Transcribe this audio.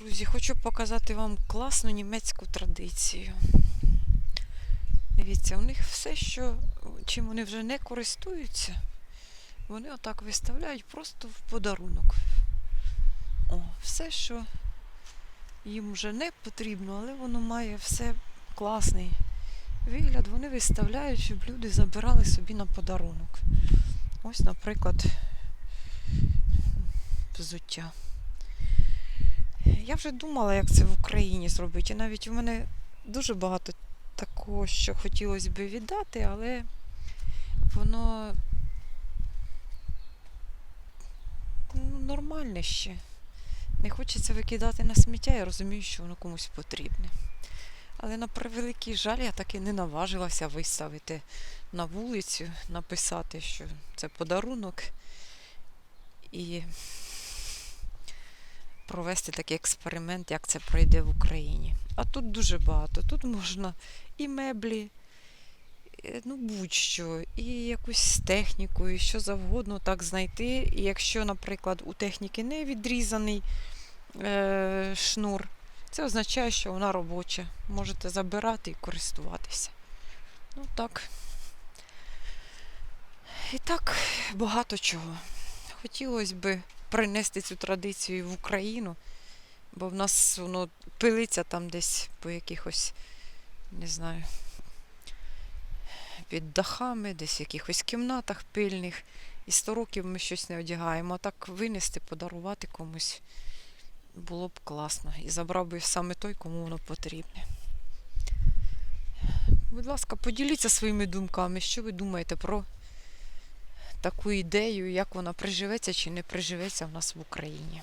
Друзі, хочу показати вам класну німецьку традицію. Дивіться, у них все, що, чим вони вже не користуються, вони отак виставляють просто в подарунок. О, все, що їм вже не потрібно, але воно має все класний вигляд, вони виставляють, щоб люди забирали собі на подарунок. Ось, наприклад, взуття. Я вже думала, як це в Україні зробити. І навіть у мене дуже багато такого, що хотілося б віддати, але воно ну, нормальне ще. Не хочеться викидати на сміття, я розумію, що воно комусь потрібне. Але на превеликий жаль, я таки не наважилася виставити на вулицю, написати, що це подарунок. І провести такий експеримент, як це пройде в Україні. А тут дуже багато. Тут можна і меблі, ну будь-що, і якусь техніку, і що завгодно так знайти. І якщо, наприклад, у техніки не відрізаний е, шнур, це означає, що вона робоча. Можете забирати і користуватися. Ну так. І так багато чого. Хотілося б принести цю традицію в Україну, бо в нас воно пилиться там десь по якихось, не знаю, під дахами, десь в якихось кімнатах пильних. І 100 років ми щось не одягаємо, а так винести, подарувати комусь було б класно. І забрав би саме той, кому воно потрібне. Будь ласка, поділіться своїми думками, що ви думаєте про таку ідею, як вона приживеться чи не приживеться в нас в Україні.